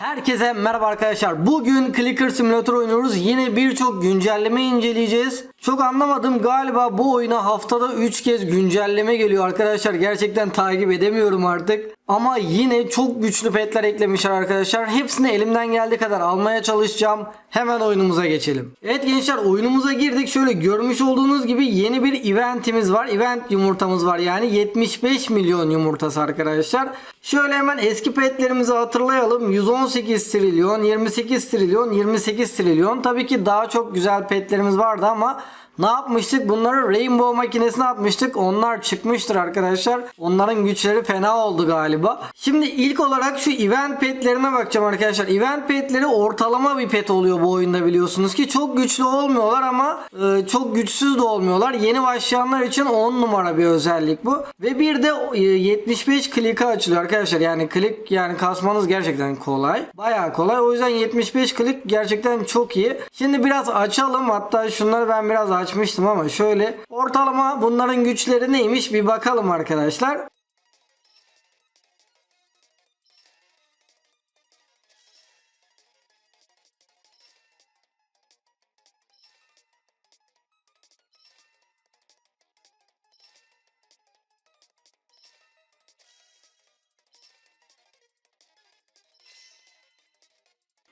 Herkese merhaba arkadaşlar. Bugün Clicker Simulator oynuyoruz. Yine birçok güncelleme inceleyeceğiz. Çok anlamadım galiba bu oyuna haftada 3 kez güncelleme geliyor arkadaşlar. Gerçekten takip edemiyorum artık. Ama yine çok güçlü petler eklemişler arkadaşlar. Hepsini elimden geldiği kadar almaya çalışacağım. Hemen oyunumuza geçelim. Evet gençler oyunumuza girdik. Şöyle görmüş olduğunuz gibi yeni bir eventimiz var. Event yumurtamız var yani 75 milyon yumurtası arkadaşlar. Şöyle hemen eski petlerimizi hatırlayalım. 118 trilyon, 28 trilyon, 28 trilyon. Tabii ki daha çok güzel petlerimiz vardı ama ne yapmıştık? Bunları Rainbow makinesine atmıştık. Onlar çıkmıştır arkadaşlar. Onların güçleri fena oldu galiba. Şimdi ilk olarak şu event petlerine bakacağım arkadaşlar. Event petleri ortalama bir pet oluyor bu oyunda biliyorsunuz ki. Çok güçlü olmuyorlar ama e, çok güçsüz de olmuyorlar. Yeni başlayanlar için 10 numara bir özellik bu. Ve bir de e, 75 klika açılıyor arkadaşlar. Yani klik yani kasmanız gerçekten kolay. Bayağı kolay. O yüzden 75 klik gerçekten çok iyi. Şimdi biraz açalım. Hatta şunları ben biraz açmıştım ama şöyle ortalama bunların güçleri neymiş bir bakalım arkadaşlar.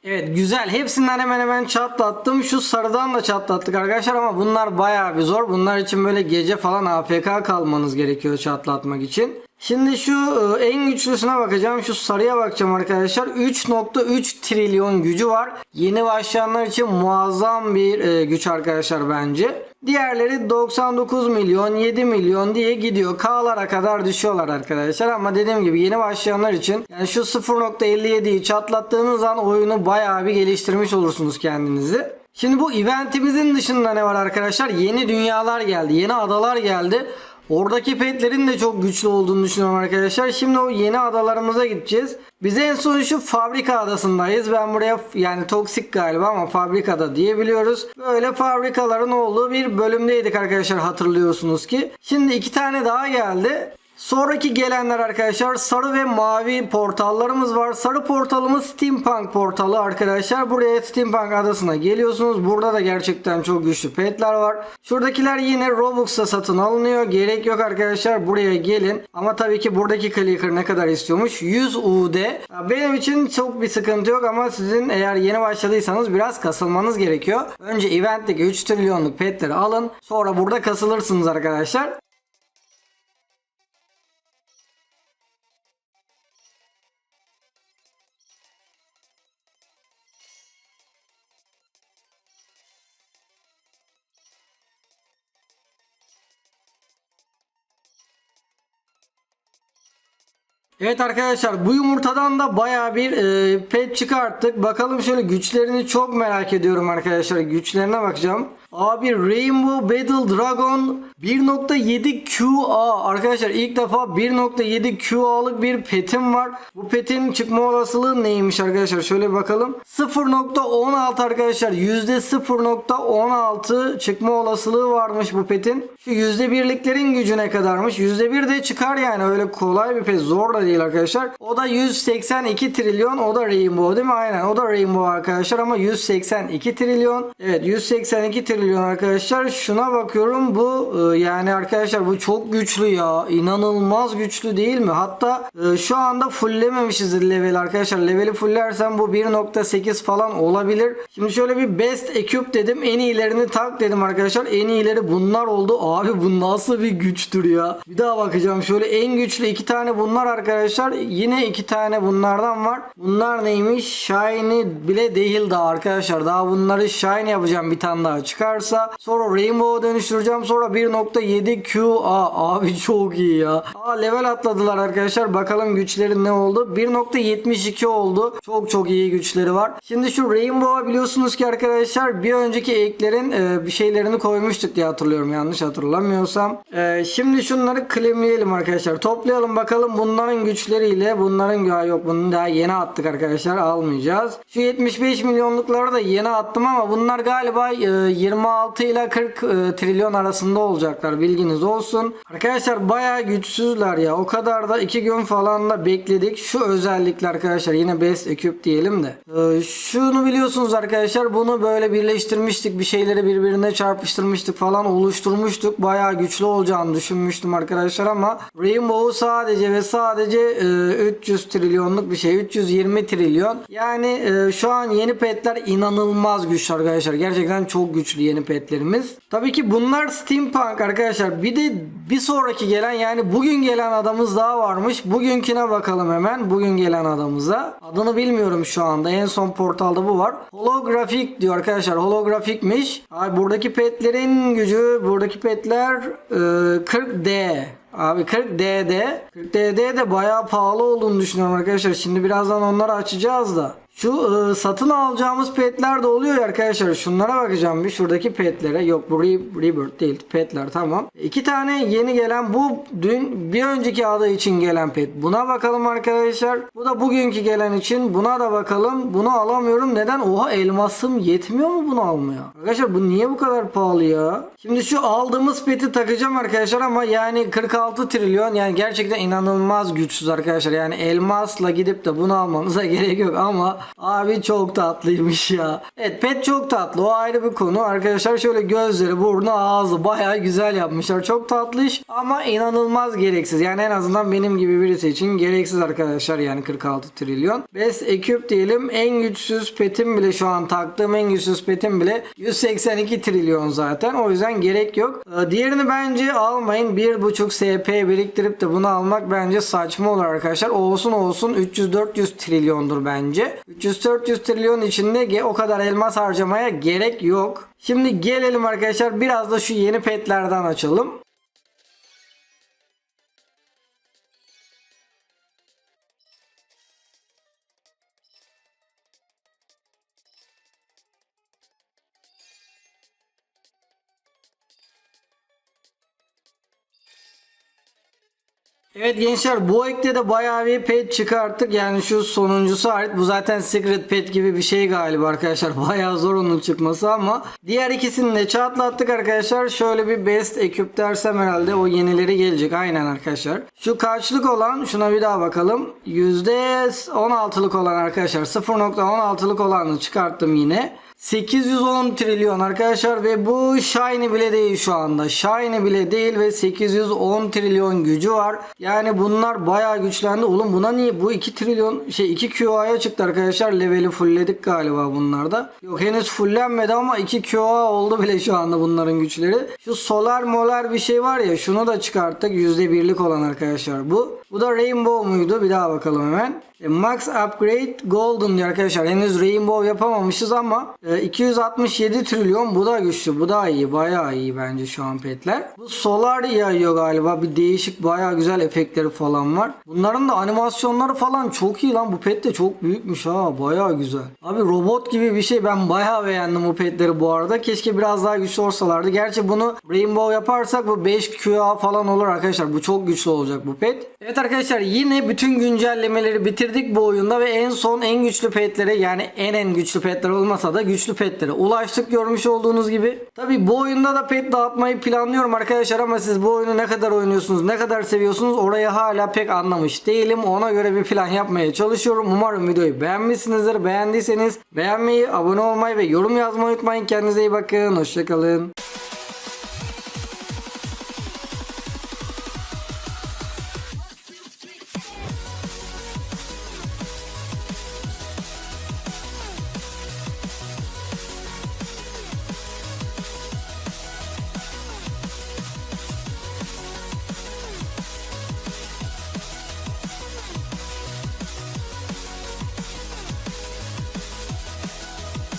Evet güzel. Hepsinden hemen hemen çatlattım. Şu sarıdan da çatlattık arkadaşlar ama bunlar bayağı bir zor. Bunlar için böyle gece falan AFK kalmanız gerekiyor çatlatmak için. Şimdi şu e, en güçlüsüne bakacağım. Şu sarıya bakacağım arkadaşlar. 3.3 trilyon gücü var. Yeni başlayanlar için muazzam bir e, güç arkadaşlar bence. Diğerleri 99 milyon, 7 milyon diye gidiyor. K'lara kadar düşüyorlar arkadaşlar ama dediğim gibi yeni başlayanlar için yani şu 0.57'yi çatlattığınız an oyunu bayağı bir geliştirmiş olursunuz kendinizi. Şimdi bu eventimizin dışında ne var arkadaşlar? Yeni dünyalar geldi, yeni adalar geldi. Oradaki petlerin de çok güçlü olduğunu düşünüyorum arkadaşlar. Şimdi o yeni adalarımıza gideceğiz. Biz en son şu fabrika adasındayız. Ben buraya yani toksik galiba ama fabrikada diyebiliyoruz. Böyle fabrikaların olduğu bir bölümdeydik arkadaşlar hatırlıyorsunuz ki. Şimdi iki tane daha geldi. Sonraki gelenler arkadaşlar sarı ve mavi portallarımız var. Sarı portalımız Steampunk portalı arkadaşlar. Buraya Steampunk adasına geliyorsunuz. Burada da gerçekten çok güçlü petler var. Şuradakiler yine Robux'ta satın alınıyor. Gerek yok arkadaşlar. Buraya gelin. Ama tabii ki buradaki clicker ne kadar istiyormuş? 100 UD. Benim için çok bir sıkıntı yok ama sizin eğer yeni başladıysanız biraz kasılmanız gerekiyor. Önce eventteki 3 trilyonluk petleri alın. Sonra burada kasılırsınız arkadaşlar. Evet arkadaşlar bu yumurtadan da baya bir e, pet çıkarttık. Bakalım şöyle güçlerini çok merak ediyorum arkadaşlar. Güçlerine bakacağım. Abi Rainbow Battle Dragon 1.7 QA arkadaşlar ilk defa 1.7 QA'lık bir petim var. Bu petin çıkma olasılığı neymiş arkadaşlar şöyle bakalım. 0.16 arkadaşlar %0.16 çıkma olasılığı varmış bu petin. Şu %1'liklerin gücü ne kadarmış? %1 de çıkar yani öyle kolay bir pet zor da değil arkadaşlar. O da 182 trilyon o da Rainbow değil mi? Aynen o da Rainbow arkadaşlar ama 182 trilyon. Evet 182 trilyon arkadaşlar. Şuna bakıyorum bu e, yani arkadaşlar bu çok güçlü ya. İnanılmaz güçlü değil mi? Hatta e, şu anda fulllememişiz level arkadaşlar. Leveli fullersem bu 1.8 falan olabilir. Şimdi şöyle bir best equip dedim. En iyilerini tak dedim arkadaşlar. En iyileri bunlar oldu. Abi bu nasıl bir güçtür ya. Bir daha bakacağım. Şöyle en güçlü iki tane bunlar arkadaşlar. Yine iki tane bunlardan var. Bunlar neymiş? Shiny bile değil daha arkadaşlar. Daha bunları shiny yapacağım bir tane daha çıkarsa. Sonra Rainbow'a dönüştüreceğim. Sonra 1.7 QA. Abi çok iyi ya. Aa level atladılar arkadaşlar. Bakalım güçleri ne oldu? 1.72 oldu. Çok çok iyi güçleri var. Şimdi şu Rainbow'a biliyorsunuz ki arkadaşlar bir önceki eklerin e, bir şeylerini koymuştuk diye hatırlıyorum. Yanlış hatırlamıyorsam. E, şimdi şunları claimleyelim arkadaşlar. Toplayalım bakalım bunların güçleriyle bunların ya yok bunu daha yeni attık arkadaşlar almayacağız. Şu 75 milyonlukları da yeni attım ama bunlar galiba e, 20 26 ile 40 e, trilyon arasında olacaklar bilginiz olsun. Arkadaşlar bayağı güçsüzler ya. O kadar da 2 gün falan da bekledik. Şu özellikle arkadaşlar yine best ekip diyelim de. E, şunu biliyorsunuz arkadaşlar bunu böyle birleştirmiştik. Bir şeyleri birbirine çarpıştırmıştık falan oluşturmuştuk. Bayağı güçlü olacağını düşünmüştüm arkadaşlar ama Rainbow sadece ve sadece e, 300 trilyonluk bir şey. 320 trilyon. Yani e, şu an yeni petler inanılmaz güçlü arkadaşlar. Gerçekten çok güçlü yeni petlerimiz. Tabii ki bunlar steampunk arkadaşlar. Bir de bir sonraki gelen yani bugün gelen adamız daha varmış. Bugünküne bakalım hemen. Bugün gelen adamıza. Adını bilmiyorum şu anda. En son portalda bu var. Holografik diyor arkadaşlar. Holografikmiş. Ay buradaki petlerin gücü buradaki petler e, 40D. Abi 40D'de 40D'de de bayağı pahalı olduğunu düşünüyorum arkadaşlar. Şimdi birazdan onları açacağız da. Şu e, satın alacağımız petler de oluyor arkadaşlar. Şunlara bakacağım bir şuradaki petlere. Yok bu Re- Rebirth değil. Petler tamam. İki tane yeni gelen bu dün bir önceki adı için gelen pet. Buna bakalım arkadaşlar. Bu da bugünkü gelen için. Buna da bakalım. Bunu alamıyorum. Neden? Oha elmasım yetmiyor mu bunu almaya? Arkadaşlar bu niye bu kadar pahalı ya? Şimdi şu aldığımız peti takacağım arkadaşlar ama yani 46 trilyon yani gerçekten inanılmaz güçsüz arkadaşlar. Yani elmasla gidip de bunu almanıza gerek yok ama abi çok tatlıymış ya. Evet pet çok tatlı o ayrı bir konu. Arkadaşlar şöyle gözleri, burnu, ağzı bayağı güzel yapmışlar. Çok tatlı iş ama inanılmaz gereksiz. Yani en azından benim gibi birisi için gereksiz arkadaşlar yani 46 trilyon. Best Equip diyelim en güçsüz petim bile şu an taktığım en güçsüz petim bile 182 trilyon zaten. O yüzden gerek yok. Ee, Diğerini bence almayın. 1.5 SP biriktirip de bunu almak bence saçma olur arkadaşlar. Olsun olsun 300-400 trilyondur bence. 300-400 trilyon içinde o kadar elmas harcamaya gerek yok. Şimdi gelelim arkadaşlar biraz da şu yeni petlerden açalım. Evet gençler bu ekte de bayağı bir pet çıkarttık. Yani şu sonuncusu hariç bu zaten secret pet gibi bir şey galiba arkadaşlar. Bayağı zor onun çıkması ama diğer ikisini de çatlattık arkadaşlar. Şöyle bir best ekip dersem herhalde o yenileri gelecek. Aynen arkadaşlar. Şu karşılık olan şuna bir daha bakalım. %16'lık olan arkadaşlar 0.16'lık olanı çıkarttım yine. 810 trilyon arkadaşlar ve bu Shiny bile değil şu anda. Shiny bile değil ve 810 trilyon gücü var. Yani bunlar bayağı güçlendi. Oğlum buna niye bu 2 trilyon şey 2 QA'ya çıktı arkadaşlar. Leveli fullledik galiba bunlarda. Yok henüz fullenmedi ama 2 QA oldu bile şu anda bunların güçleri. Şu solar molar bir şey var ya şunu da çıkarttık. %1'lik olan arkadaşlar bu. Bu da Rainbow muydu? Bir daha bakalım hemen. E, Max Upgrade Golden diyor arkadaşlar. Henüz Rainbow yapamamışız ama e, 267 trilyon bu da güçlü. Bu da iyi. Bayağı iyi bence şu an petler. Bu Solar yayıyor galiba. Bir değişik bayağı güzel efektleri falan var. Bunların da animasyonları falan çok iyi lan. Bu pet de çok büyükmüş ha. Bayağı güzel. Abi robot gibi bir şey. Ben bayağı beğendim bu petleri bu arada. Keşke biraz daha güçlü olsalardı. Gerçi bunu Rainbow yaparsak bu 5 QA falan olur arkadaşlar. Bu çok güçlü olacak bu pet. Evet arkadaşlar yine bütün güncellemeleri bitirdik bu oyunda ve en son en güçlü petlere yani en en güçlü petler olmasa da güçlü petlere ulaştık görmüş olduğunuz gibi. Tabi bu oyunda da pet dağıtmayı planlıyorum arkadaşlar ama siz bu oyunu ne kadar oynuyorsunuz ne kadar seviyorsunuz orayı hala pek anlamış değilim. Ona göre bir plan yapmaya çalışıyorum. Umarım videoyu beğenmişsinizdir. Beğendiyseniz beğenmeyi, abone olmayı ve yorum yazmayı unutmayın. Kendinize iyi bakın. Hoşçakalın.